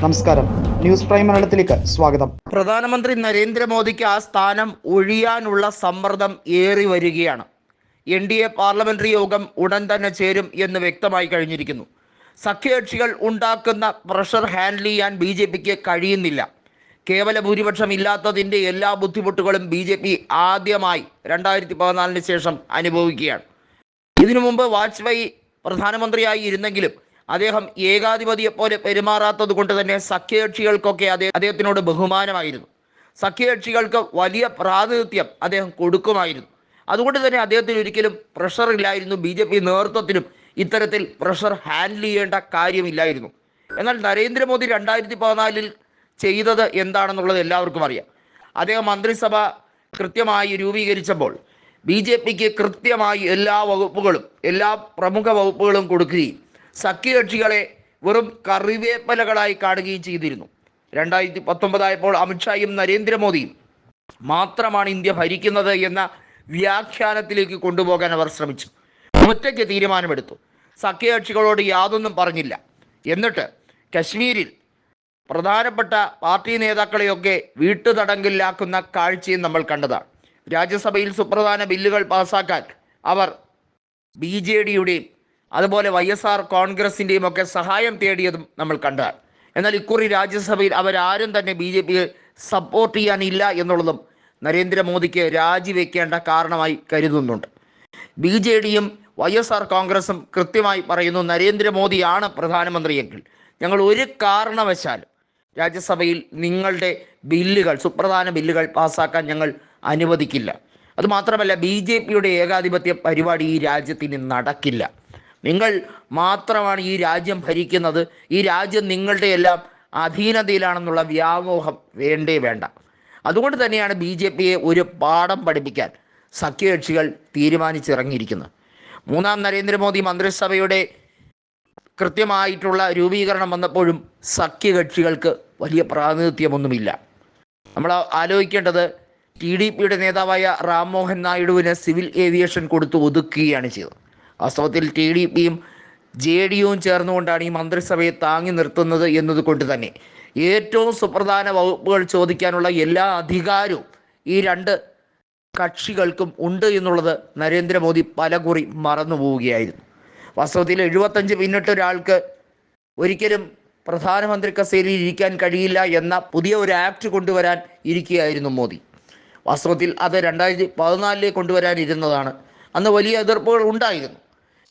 നമസ്കാരം. News prime മലയാളത്തിലേക്ക് സ്വാഗതം. പ്രധാനമന്ത്രി നരേന്ദ്രമോദിക്ക് ആ സ്ഥാനം ഒഴിയാനുള്ള സമ്മർദ്ദം ഏറി വരികയാണ്. എൻ ഡി എ പാർലമെന്ററി യോഗം ഉടൻ തന്നെ ചേരും എന്ന് വ്യക്തമായി കഴിഞ്ഞിരിക്കുന്നു. സഖ്യകക്ഷികൾ ഉണ്ടാക്കുന്ന പ്രഷർ ഹാൻഡിൽ ചെയ്യാൻ ബി ജെ പിക്ക് കഴിയുന്നില്ല. കേവല ഭൂരിപക്ഷം ഇല്ലാത്തതിന്റെ എല്ലാ ബുദ്ധിമുട്ടുകളും ബി ജെ പി ആദ്യമായി രണ്ടായിരത്തി പതിനാലിന് ശേഷം അനുഭവിക്കുകയാണ്. ഇതിനു മുമ്പ് വാജ്പേയി പ്രധാനമന്ത്രിയായി ഇരുന്നെങ്കിലും അദ്ദേഹം ഏകാധിപതിയെ പോലെ പെരുമാറാത്തത് കൊണ്ട് തന്നെ സഖ്യകക്ഷികൾക്കൊക്കെ അദ്ദേഹം അദ്ദേഹത്തിനോട് ബഹുമാനമായിരുന്നു. സഖ്യകക്ഷികൾക്ക് വലിയ പ്രാതിനിധ്യം അദ്ദേഹം കൊടുക്കുമായിരുന്നു. അതുകൊണ്ട് തന്നെ അദ്ദേഹത്തിന് ഒരിക്കലും പ്രഷർ ഇല്ലായിരുന്നു. ബി ജെ പി നേതൃത്വത്തിനും ഇത്തരത്തിൽ പ്രഷർ ഹാൻഡിൽ ചെയ്യേണ്ട കാര്യമില്ലായിരുന്നു. എന്നാൽ നരേന്ദ്രമോദി രണ്ടായിരത്തി പതിനാലിൽ ചെയ്തത് എന്താണെന്നുള്ളത് എല്ലാവർക്കും അറിയാം. അദ്ദേഹം മന്ത്രിസഭ കൃത്യമായി രൂപീകരിച്ചപ്പോൾ ബി ജെ പിക്ക് കൃത്യമായി എല്ലാ വകുപ്പുകളും എല്ലാ പ്രമുഖ വകുപ്പുകളും കൊടുക്കുകയും സഖ്യകക്ഷികളെ വെറും കറിവേപ്പലകളായി കാണുകയും ചെയ്തിരുന്നു. രണ്ടായിരത്തി പത്തൊമ്പതായപ്പോൾ അമിത്ഷായും നരേന്ദ്രമോദിയും മാത്രമാണ് ഇന്ത്യ ഭരിക്കുന്നത് എന്ന വ്യാഖ്യാനത്തിലേക്ക് കൊണ്ടുപോകാൻ അവർ ശ്രമിച്ചു. ഒറ്റയ്ക്ക് തീരുമാനമെടുത്തു. സഖ്യകക്ഷികളോട് യാതൊന്നും പറഞ്ഞില്ല. എന്നിട്ട് കശ്മീരിൽ പ്രധാനപ്പെട്ട പാർട്ടി നേതാക്കളെയൊക്കെ വീട്ടുതടങ്കിലാക്കുന്ന കാഴ്ചയും നമ്മൾ കണ്ടതാണ്. രാജ്യസഭയിൽ സുപ്രധാന ബില്ലുകൾ പാസാക്കാൻ അവർ ബി ജെ ഡിയുടെയും അതുപോലെ വൈ എസ് ആർ കോൺഗ്രസിന്റെയും ഒക്കെ സഹായം തേടിയതും നമ്മൾ കണ്ടതാണ് എന്നാൽ ഇക്കുറി രാജ്യസഭയിൽ അവരാരും തന്നെ ബി ജെ പിയെ സപ്പോർട്ട് ചെയ്യാനില്ല എന്നുള്ളതും നരേന്ദ്രമോദിക്ക് രാജിവെക്കേണ്ട കാരണമായി കരുതുന്നുണ്ട്. ബി ജെ ഡിയും വൈ എസ് ആർ കോൺഗ്രസും കൃത്യമായി പറയുന്നു നരേന്ദ്രമോദിയാണ് പ്രധാനമന്ത്രിയെങ്കിൽ ഞങ്ങൾ ഒരു കാരണവശാലും രാജ്യസഭയിൽ നിങ്ങളുടെ ബില്ലുകൾ സുപ്രധാന ബില്ലുകൾ പാസ്സാക്കാൻ ഞങ്ങൾ അനുവദിക്കില്ല. അതുമാത്രമല്ല ബി ജെ പിയുടെ ഏകാധിപത്യ പരിപാടി ഈ രാജ്യത്തിന് നടക്കില്ല. നിങ്ങൾ മാത്രമാണ് ഈ രാജ്യം ഭരിക്കുന്നത്. ഈ രാജ്യം നിങ്ങളുടെ എല്ലാം അധീനതയിലാണെന്നുള്ള വ്യാമോഹം വേണ്ടേ വേണ്ട. അതുകൊണ്ട് തന്നെയാണ് ബി ജെ പിയെ ഒരു പാഠം പഠിപ്പിക്കാൻ സഖ്യകക്ഷികൾ തീരുമാനിച്ചിറങ്ങിയിരിക്കുന്നത്. മൂന്നാം നരേന്ദ്രമോദി മന്ത്രിസഭയുടെ കൃത്യമായിട്ടുള്ള രൂപീകരണം വന്നപ്പോഴും സഖ്യകക്ഷികൾക്ക് വലിയ പ്രാതിനിധ്യമൊന്നുമില്ല. നമ്മൾ ആലോചിക്കേണ്ടത് ടി ഡി പിയുടെ നേതാവായ റാം മോഹൻ നായിഡുവിന് സിവിൽ ഏവിയേഷൻ കൊടുത്ത് ഒതുക്കുകയാണ് ചെയ്തത്. വാസ്തവത്തിൽ ടി ഡി പിയും ജെ ഡി യുവും ചേർന്നുകൊണ്ടാണ് ഈ മന്ത്രിസഭയെ താങ്ങി നിർത്തുന്നത് എന്നതുകൊണ്ട് തന്നെ. ഏറ്റവും സുപ്രധാന വകുപ്പുകൾ ചോദിക്കാനുള്ള എല്ലാ അധികാരവും ഈ രണ്ട് കക്ഷികൾക്കും ഉണ്ട് എന്നുള്ളത് നരേന്ദ്രമോദി പലകുറി മറന്നു പോവുകയായിരുന്നു വാസ്തവത്തിൽ എഴുപത്തഞ്ച് പിന്നിട്ട് ഒരാൾക്ക് ഒരിക്കലും പ്രധാനമന്ത്രി കസേരയിൽ ഇരിക്കാൻ കഴിയില്ല എന്ന പുതിയ ഒരു ആക്ട് കൊണ്ടുവരാൻ ഇരിക്കുകയായിരുന്നു മോദി. വാസ്തവത്തിൽ അത് രണ്ടായിരത്തി പതിനാലിലേക്ക് കൊണ്ടുവരാനിരുന്നതാണ്. അന്ന് വലിയ എതിർപ്പുകൾ ഉണ്ടായിരുന്നു.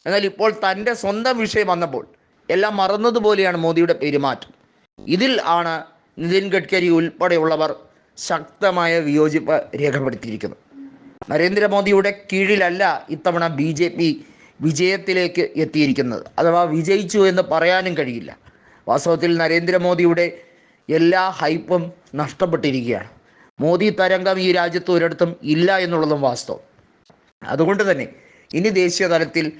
എന്നാൽ ഇപ്പോൾ തന്റെ സ്വന്തം വിഷയം വന്നപ്പോൾ എല്ലാം മറന്നതുപോലെയാണ് മോദിയുടെ പെരുമാറ്റം. ഇതിൽ ആണ് നിതിൻ ഗഡ്കരി ഉൾപ്പെടെയുള്ളവർ ശക്തമായ വിയോജിപ്പ് രേഖപ്പെടുത്തിയിരിക്കുന്നത്. നരേന്ദ്രമോദിയുടെ കീഴിലല്ല ഇത്തവണ ബി ജെ പി വിജയത്തിലേക്ക് എത്തിയിരിക്കുന്നത്. അഥവാ വിജയിച്ചു എന്ന് പറയാനും കഴിയില്ല. വാസ്തവത്തിൽ നരേന്ദ്രമോദിയുടെ എല്ലാ ഹൈപ്പും നഷ്ടപ്പെട്ടിരിക്കുകയാണ്. മോദി തരംഗം ഈ രാജ്യത്ത് ഒരിടത്തും ഇല്ല എന്നുള്ളതും വാസ്തവം. അതുകൊണ്ട് തന്നെ ഇനി ദേശീയ തലത്തിൽ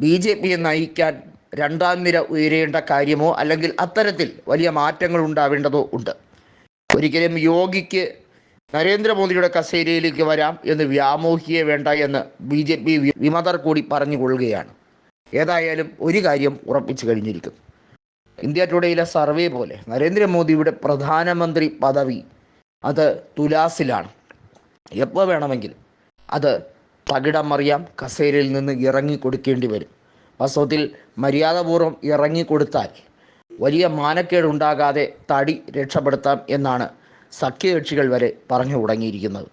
ബി ജെ പിയെ നയിക്കാൻ രണ്ടാം നിര ഉയരേണ്ട കാര്യമോ അല്ലെങ്കിൽ അത്തരത്തിൽ വലിയ മാറ്റങ്ങൾ ഉണ്ടാവേണ്ടതോ ഉണ്ട്. ഒരിക്കലും യോഗിക്ക് നരേന്ദ്രമോദിയുടെ കസേരയിലേക്ക് വരാം എന്ന് വ്യാമോഹിയെ വേണ്ട എന്ന് ബി ജെ പി വിമതർ കൂടി പറഞ്ഞുകൊള്ളുകയാണ് ഏതായാലും ഒരു കാര്യം ഉറപ്പിച്ചു കഴിഞ്ഞിരിക്കുന്നു. ഇന്ത്യ ടുഡേയിലെ സർവേ പോലെ നരേന്ദ്രമോദിയുടെ പ്രധാനമന്ത്രി പദവി അത് തുലാസിലാണ്. എപ്പോൾ വേണമെങ്കിലും അത് തകിടം മറിയാം കസേരയിൽ നിന്ന് ഇറങ്ങി കൊടുക്കേണ്ടി വരും. വാസ്തവത്തിൽ മര്യാദപൂർവം ഇറങ്ങിക്കൊടുത്താൽ വലിയ മാനക്കേടുണ്ടാകാതെ തടി രക്ഷപ്പെടുത്താം എന്നാണ് സഖ്യകക്ഷികൾ വരെ പറഞ്ഞു തുടങ്ങിയിരിക്കുന്നത്.